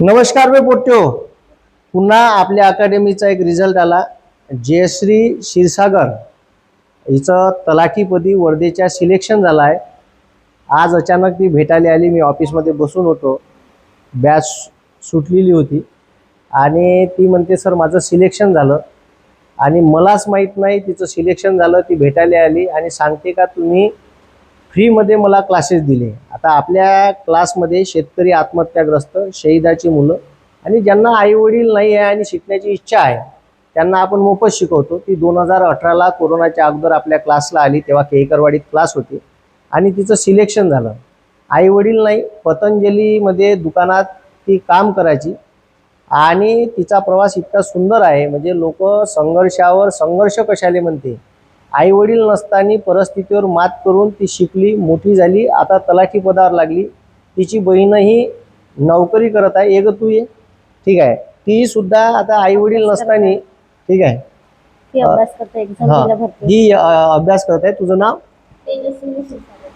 नमस्कार मी पोट्यो. पुन्हा आपल्या अकॅडमीचा एक रिझल्ट आला. जयश्री क्षीरसागर हिचं तलाठीपदी वर्धेच्या सिलेक्शन झालं आहे आज अचानक ती भेटायला आली. मी ऑफिसमध्ये बसून होतो. बॅच सुटलेली होती. आणि ती म्हणते सर माझं सिलेक्शन झालं. आणि मलाच माहीत नाही तिचं सिलेक्शन झालं ती भेटायला आली. आणि सांगते का तुम्ही फ्रीमध्ये मला क्लासेस दिले. आता आपल्या क्लासमध्ये शेतकरी आत्महत्याग्रस्त शहीदाची मुलं आणि ज्यांना आईवडील नाही आहे आणि शिकण्याची इच्छा आहे त्यांना आपण मोफत शिकवतो. ती दोन हजार अठराला कोरोनाच्या अगोदर आपल्या क्लासला आली तेव्हा केळकरवाडीत क्लास होती आणि तिचं सिलेक्शन झालं. आईवडील नाही पतंजलीमध्ये दुकानात ती काम करायची आणि तिचा प्रवास इतका सुंदर आहे म्हणजे लोक संघर्षावर संघर्ष कशाले म्हणते? आई वडील नसताना परिस्थितीवर मात करून ती शिकली मोठी झाली आता तलाठी पदावर लागली. तिची बहीणही नोकरी करत आहे. एक तू ये. ठीक आहे. ती सुद्धा आता आई वडील नसताना ठीक आहे. हा. ही अभ्यास करत आहे. तुझं नाव?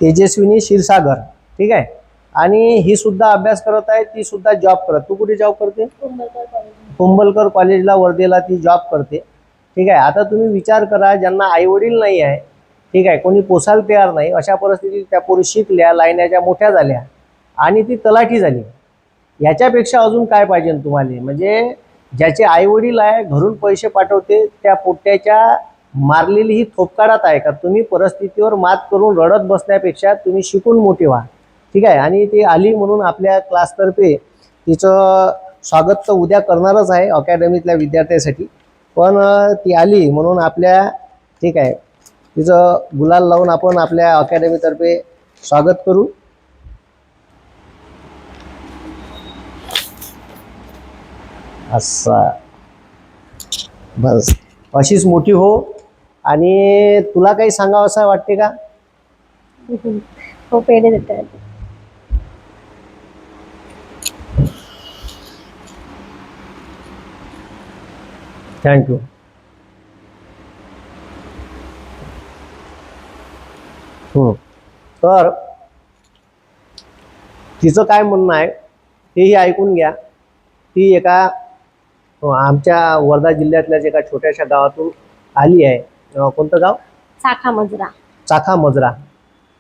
तेजस्विनी क्षीरसागर ठीक आहे. आणि ही सुद्धा अभ्यास करत आहे. ती सुद्धा जॉब करत. तू कुठे जॉब करते? कुंभलकर कॉलेजला वर्धेला ती जॉब करते. ठीक आहे? आता तुम्ही विचार करा ज्यांना आईवडील नाही आहे ठीक आहे? कोणी पोसायला तयार नाही अशा परिस्थितीत त्या पोरी शिकल्या लायण्याच्या मोठ्या झाल्या आणि ती तलाठी झाली. याच्यापेक्षा अजून काय पाहिजे तुम्हाला? म्हणजे ज्याचे आईवडील आहे घरून पैसे पाठवते त्या पोट्याच्या मारलेली ही थोपकाडात आहे का? तुम्ही परिस्थितीवर मात करून रडत बसण्यापेक्षा तुम्ही शिकून मोठे व्हा. ठीक आहे? आणि ती आली म्हणून आपल्या क्लासतर्फे तिचं स्वागत तर उद्या करणारच आहे अकॅडमीतल्या विद्यार्थ्यासाठी. पण ती आली म्हणून आपल्या ठीक आहे तिचं गुलाल लावून आपण आपल्या अकॅडमीतर्फे स्वागत करू. असा. बस. अशीच मोठी हो. आणि तुला काही सांगावं असं वाटते का? हो पेढे देतात थँक्यू. तर तिचं काय म्हणणं आहे तेही ऐकून घ्या. ती एका आमच्या वर्धा जिल्ह्यातल्या एका छोट्याशा गावातून आली आहे. कोणतं गाव? साखा मजरा. चाखा मजरा.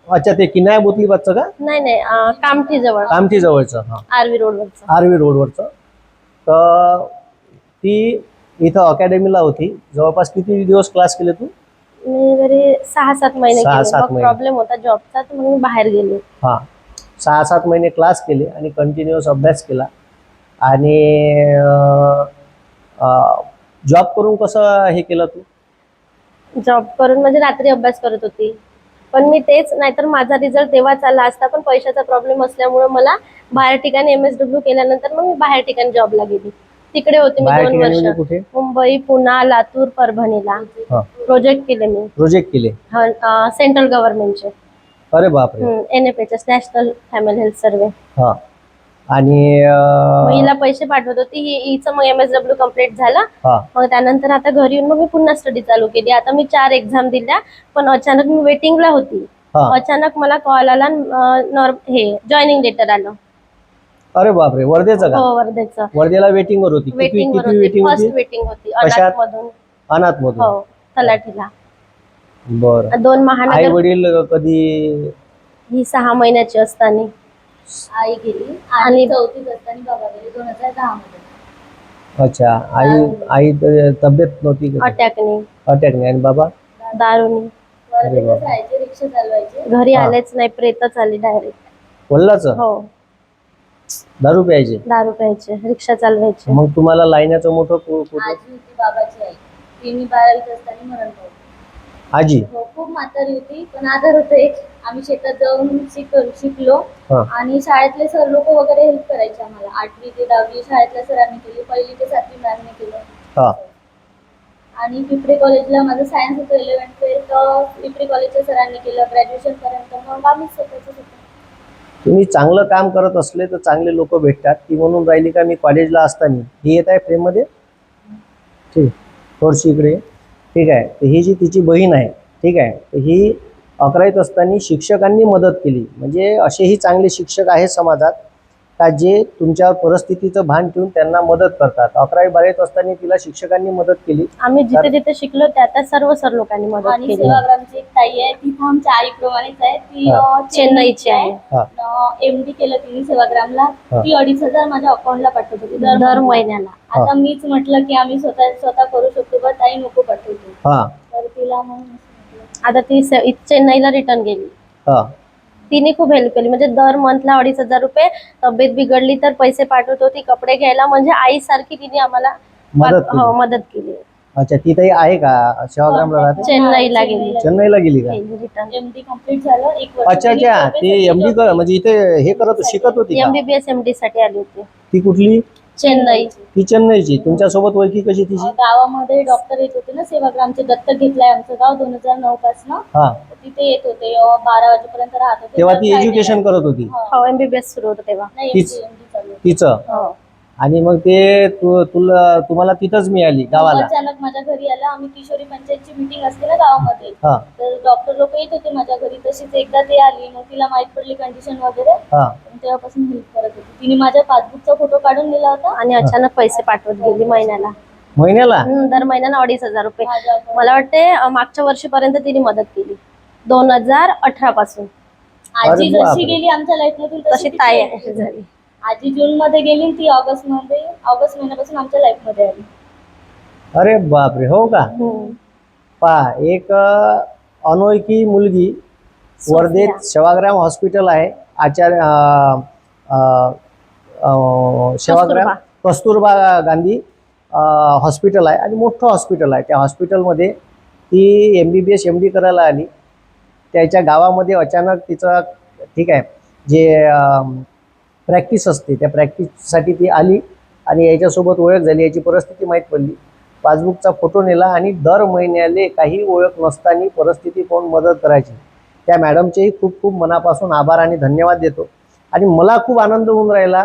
अच्छा ते किनाया बोतली बच्चं का? नाही नाही कामठी जवळ. कामठी जवळचं आरवी रोडवरचं. आर्वी रोडवरचं. तर ती इथं अकॅडमीला होती. जवळपास किती दिवस क्लास केले तू? मी जरी सहा सात महिने सहा, केले. सात मग महिने. प्रॉब्लेम होता जॉबचा तर मग मी बाहेर गेले. हां. सहा सात महिने क्लास केले आणि कंटिन्युअस अभ्यास केला. आणि जॉब करून कसं हे केलं तू? जॉब करून म्हणजे रात्री अभ्यास करत होती. पण मी तेच नाहीतर माझा रिझल्ट तेव्हाच आला असता पण पैशाचा प्रॉब्लेम असल्यामुळे मला बाहेर ठिकाणी एम एस डब्ल्यू केल्यानंतर मग मी बाहेर ठिकाणी जॉबला गेली. तिकडे होते मी बाहेर दोन ठिकाणी वर्ष. कुठे? मुंबई पुणा लातूर परभणीला. हां. प्रोजेक्ट केले मी. प्रोजेक्ट केले? सेंट्रल गव्हर्नमेंटचे अरे बापरे. N F H S national family health survey हां. आणि अं, मग हिला पैसे पाठवत होती. ही हिचं मग एम एस डब्ल्यू कंप्लीट झाला. हां. मग त्यानंतर आता घरी येऊन मग मी पुन्हा स्टडी चालू केली. आता मी चार एक्झाम दिल्या पण अचानक मी वेटिंगला होती. हां. अचानक मला कॉल आला अं, नॉर- हे जॉईनिंग लेटर आलं. अरे बापरे वर्धेचं का? हो वर्धेचं. वर्धेला वेटिंग वर होती. किती वेटिंग वर किती होती. वेटिंग फर्स्ट होती? वेटिंग होती कशात? अनाथ मधून अनाथ मधून हो तलाठीला. बरं. दोन आई महानगर वडील कधी ही सहा महिन्याची असताना. आई गेली. आणि- आणि चौथीत असताना बाबा गेले दोन हजार दहा मध्ये. अच्छा आई आई त- तब्येत नव्हती का? अटॅकने. अटॅक नाही आणि बाबा? दारूनी. वर्धेतच बापरे. राहायचे रिक्षा चालवायचे. घरी हा. आलेच नाही प्रेतच आली डायरेक्ट वल्लाच हो. दारू प्यायचे? दारू प्यायचे रिक्षा चालवायचे. मग तुम्हाला लाईण्याचं मोठं कु- आजी होती बाबाची आई. तिने बारावीत असताना मरण पावली. आजी? हो खूप म्हातारी होती पण आधार होतं. एक आम्ही शेतात जाऊन शिक शिकलो. हा. आणि शाळेतले सर लोक वगैरे हेल्प करायचे आम्हाला. आठवी ते दहावी शाळेतल्या सरांनी केली पहिली ते सातवी मॅमने केलं. हा. आणि पिंपरी कॉलेजला माझं सायन्स होतं इलेव्हन ट्वेल्थ पिंपरी कॉलेजच्या सरांनी केलं ग्रॅज्युएशन पर्यंत. मग आम्ही स्वतःच होतो तुम्ही चांगलं काम करत असले तर चांगले लोक भेटतात. ती म्हणून राहिली का मी कॉलेजला असताना. ही येत आहे फ्रेममध्ये? ठीक. थोडशी इकडे ठीक आहे. तर ही जी तिची बहीण आहे ठीक आहे. तर ही अकरावीत असताना शिक्षकांनी मदत केली. म्हणजे असेही चांगले शिक्षक आहेत समाजात. का जे तुमच्या परिस्थितीचं भान ठेवून त्यांना मदत करतात. अकरावी बारावीत असताना तिला शिक्षकांनी मदत केली. आम्ही जिथे जिथे शिकलो त्या त्या सर्व सर लोकांनी मदत आणि केली. सेवाग्रामची एक ताई आहे ती पण आमच्या आईप्रमाणेच आहे. ती हा. अं, चेन्नईची आहे. हा. एम डी केलं तिने सेवाग्रामला. हा. ती अडीच हजार माझ्या अकाउंटला पाठवत होती. दर दर महिन्याला. महिन्याला. आता मीच म्हटलं की आम्ही स्वतः स्वतः करू शकतो पण ताई नको पाठवतो हा. तर तिला मग आता ती से- इ- चेन्नईला रिटर्न गेली. हा. तिने खूप हेल्प केली. म्हणजे दर मंथला अडीच हजार रुपये तब्येत बिघडली तर पैसे पाठवत होती कपडे घ्यायला. म्हणजे आईसारखी तिने आम्हाला मदत हो केली मदत केली. अच्छा ती ताई आहे का? सेवाग्रामला राहते? चेन्नईला गेली. चेन्नईला गेली का? रिटर्न एमडी कंप्लीट झालं एक वर्ष अच्छा अच्छा. ती एमडी. म्हणजे इथे हे करत शिकत होती एमबीबीएस एमडी साठी आली होती. ती कुठली? चेन्नई ती चेन्नईची. तुमच्यासोबत ओळखी कशी तिची? गावामध्ये डॉक्टर येत होते ना सेवाग्रामचे दत्तक घेतलंय आमचं गाव दोन हजार नऊ पासन हा तिथे येत होते अं, बारा वाजेपर्यंत राहत होते. तेव्हा ती. एज्युकेशन करत होती. हो. हो एमबीबीएस सुरू होतं तेव्हा. नाही तीच. MD चालू आहे. तिचं? हो. आणि मग ते तु- तुला तुम्हाला तिथंच मिळाली गावाला. अचानक माझ्या घरी आलं. आम्ही किशोरी पंचायतची मीटिंग असते ना गावामध्ये. हा. तर डॉक्टर लोक येत होते माझ्या घरी. तशीच एकदा ते आली. मग तिला माहीत पडली कंडिशन वगैरे. हा. तेव्हापासून हेल्प करत होती. तिने माझ्या पासबुकचा फोटो काढून दिला होता. आणि अचानक पैसे पाठवत गेली महिन्याला. महिन्याला? हम्म, दर महिन्याला अडीच हजार रुपये. माझ्या मला वाटते अं, मागच्या वर्षीपर्यंत तिने मदत केली. दोन हजार अठरा पासून. आजी अरे जशी. गेली आमच्या लाईफ मधून तशी ताई आहे गेली. झाली. आजी जून मध्ये गेली ती ऑगस्टमध्ये ऑगस्ट महिन्यापासून आमच्या लाईफमध्ये आली. अरे बापरे हो का? हम्म. पहा एक अनोळखी मुलगी वर्धेत सेवाग्राम हॉस्पिटल आहे. आचार्य अ, अ, अ, सेवाग्राम कस्तुरबा. गांधी अ, हॉस्पिटल आहे आणि मोठं हॉस्पिटल आहे. त्या हॉस्पिटलमध्ये ती M B B S M D करायला आली. त्याच्या गावामध्ये अचानक तिचं ठीक आहे जे प्रॅक्टिस असते. त्या प्रॅक्टिससाठी ती आली आणि याच्यासोबत ओळख झाली. याची परिस्थिती माहीत पडली. पासबुकचा फोटो नेला आणि दर महिन्याले काही ओळख नसताना परिस्थिती कोण मदत करायची. त्या मॅडमचेही खूप खूप मनापासून आभार आणि धन्यवाद देतो. आणि मला खूप आनंद होऊन राहिला.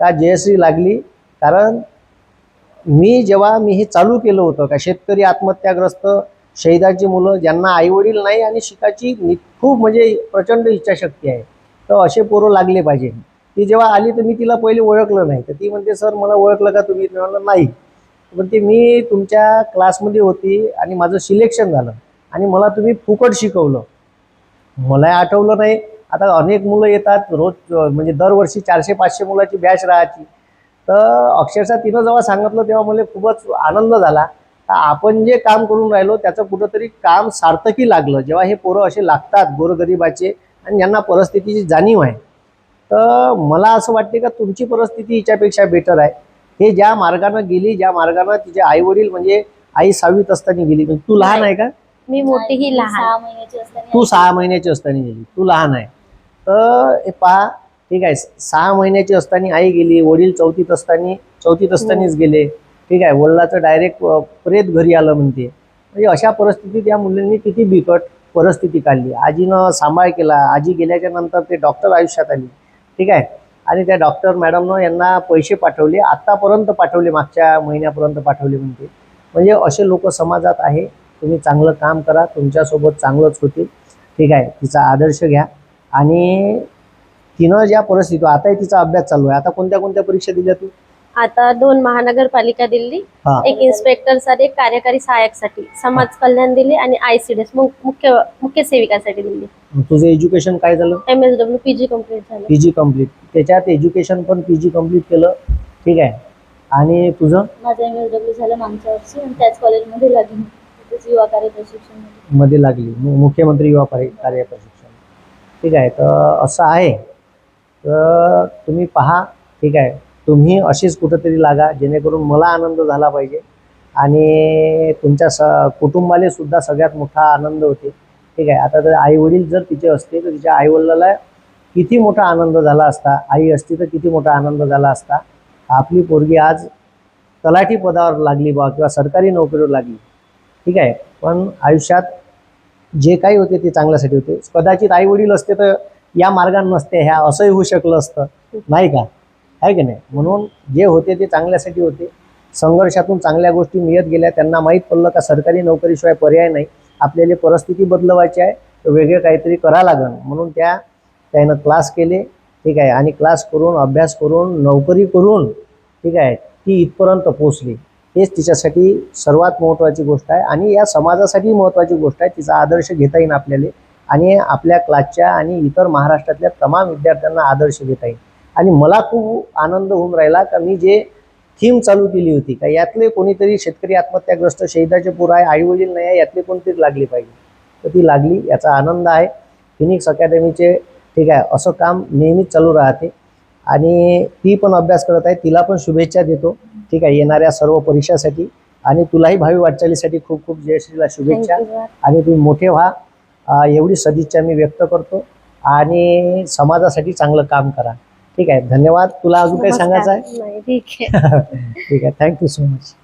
का जयश्री लागली. कारण मी जेव्हा मी हे चालू केलं होतं का शेतकरी आत्महत्याग्रस्त शहीदाची मुलं ज्यांना आईवडील नाही आणि शिकायची खूप म्हणजे प्रचंड इच्छाशक्ती आहे. तर असे पोरं लागले पाहिजे. ती जेव्हा आली तर मी तिला पहिले ओळखलं नाही. तर ती म्हणते सर मला ओळखलं का तुम्ही? म्हणलं नाही. म्हणते मी तुमच्या क्लासमध्ये होती आणि माझं सिलेक्शन झालं आणि मला तुम्ही फुकट शिकवलं. मला आठवलं नाही. आता अनेक मुलं येतात रोज म्हणजे दरवर्षी चारशे पाचशे मुलाची बॅच राहायची. तर अक्षरशः तिनं जेव्हा सांगितलं तेव्हा मला खूपच आनंद झाला. तर आपण जे काम करून राहिलो त्याचं कुठंतरी काम सार्थकी लागलं. जेव्हा हे पोरं असे लागतात गोरगरिबाचे आणि ज्यांना परिस्थितीची जाणीव आहे. तर मला असं वाटते का तुमची परिस्थिती हिच्यापेक्षा बेटर आहे. हे ज्या मार्गानं गेली ज्या मार्गानं तिचे आई वडील म्हणजे आई सहावीत असताना गेली. म्हणजे तू लहान आहे का? मी मोठी ही लहान. सहा महिन्याची असताना तू सहा महिन्याची असताना गेली. तू लहान आहे. तर हे पहा ठीक आहे सहा महिन्याची असताना आई गेली वडील चौथीत असताना चौथीत असतानाच गेले. ठीक आहे वडिलाचं डायरेक्ट प्रेत घरी आलं म्हणते. म्हणजे अशा परिस्थितीत या मुलांनी किती बिकट परिस्थिती काढली. आजीनं सांभाळ केला. आजी गेल्याच्यानंतर ते डॉक्टर आयुष्यात आली. ठीक आहे? आणि त्या डॉक्टर मॅडमनं यांना पैसे पाठवले आत्तापर्यंत पाठवले मागच्या महिन्यापर्यंत पाठवले म्हणते म्हणजे असे लोक समाजात आहे तुम्ही चांगलं काम करा तुमच्यासोबत चांगलंच होतील. ठीक आहे? तिचा आदर्श घ्या. आणि तिनं ज्या परिस्थिती आताही तिचा अभ्यास चालू आहे. आता कोणत्या कोणत्या परीक्षा दिल्या तू? आता दोन महानगरपालिका दिली. हा. एक इन्स्पेक्टरसाठी एक कार्यकारी सहाय्यकसाठी समाज कल्याण दिली आणि आयसीडीएस मुख्य मुख्य सेविकासाठी दिली. तुझं एज्युकेशन काय झालं? M S W PG complete झालं. पी जी कंप्लीट त्याच्यात एज्युकेशन पण पी जी कंप्लीट केलं. ठीक आहे. आणि तुझं? माझं एम एस डब्ल्यू झालं मागच्या वर्षी आणि त्याच कॉलेजमध्ये लागली. तिथेच युवा कार्य प्रशिक्षणमध्ये. मध्ये लागली. मु- मुख्यमंत्री युवा कार्य कार्य प्रशिक्षण. ठीक आहे. तर असं आहे. तर तुम्ही पहा. ठीक आहे. तुम्ही अशीच कुठंतरी लागा जेणेकरून मला आनंद झाला पाहिजे. आणि तुमच्या स कुटुंबाला सुद्धा सगळ्यात मोठा आनंद होते. ठीक आहे आता जर आईवडील जर तिचे असते तर तिच्या आईवडिलाला किती मोठा आनंद झाला असता आई असती तर किती मोठा आनंद झाला असता. आपली पोरगी आज तलाठी पदावर लागली बा किंवा सरकारी नोकरीवर लागली. ठीक आहे पण आयुष्यात जे काही होते ते चांगल्यासाठी होते. कदाचित आई वडील असते तर या मार्गाने नसते ह्या असंही होऊ शकलं असतं. नाही का? आहे की नाही? म्हणून जे होते ते चांगल्यासाठी होते. संघर्षातून चांगल्या गोष्टी मिळत गेल्या. त्यांना माहीत पडलं का सरकारी नोकरीशिवाय पर्याय नाही. आपल्याला परिस्थिती बदलवायची आहे. वेगळं वेगळे काहीतरी करा लागण म्हणून त्या त्यानं क्लास केले. ठीक आहे. आणि क्लास करून अभ्यास करून नोकरी करून ठीक आहे ती इथपर्यंत पोचली हेच तिच्यासाठी सर्वात महत्त्वाची गोष्ट आहे. आणि या समाजासाठी महत्त्वाची गोष्ट आहे. तिचा आदर्श घेता येईल आपल्याला. आणि आपल्या क्लासच्या आणि इतर महाराष्ट्रातल्या तमाम विद्यार्थ्यांना आदर्श घेता येईल. आणि मला खूप आनंद होऊन राहिला का मी जे थीम चालू केली होती का यातले कोणीतरी शेतकरी आत्महत्याग्रस्त शहीदाचे पूर आहे आई वडील नाही आहे यातले कोणतरी लागली पाहिजे? तर ती लागली याचा आनंद आहे. फिनिक्स अकॅडमीचे ठीक आहे असं काम नेहमीच चालू राहते. आणि ती पण अभ्यास करत आहे तिला पण शुभेच्छा देतो. ठीक आहे येणाऱ्या सर्व परीक्षासाठी. आणि तुलाही भावी वाटचालीसाठी खूप खूप जयश्रीला शुभेच्छा. आणि तुम्ही मोठे व्हा. एवढी सदिच्छा मी व्यक्त करतो. आणि समाजासाठी चांगलं काम करा. ठीक आहे. धन्यवाद. तुला अजून काही सांगायचं आहे? नाही ठीक आहे. ठीक आहे. Thank you so much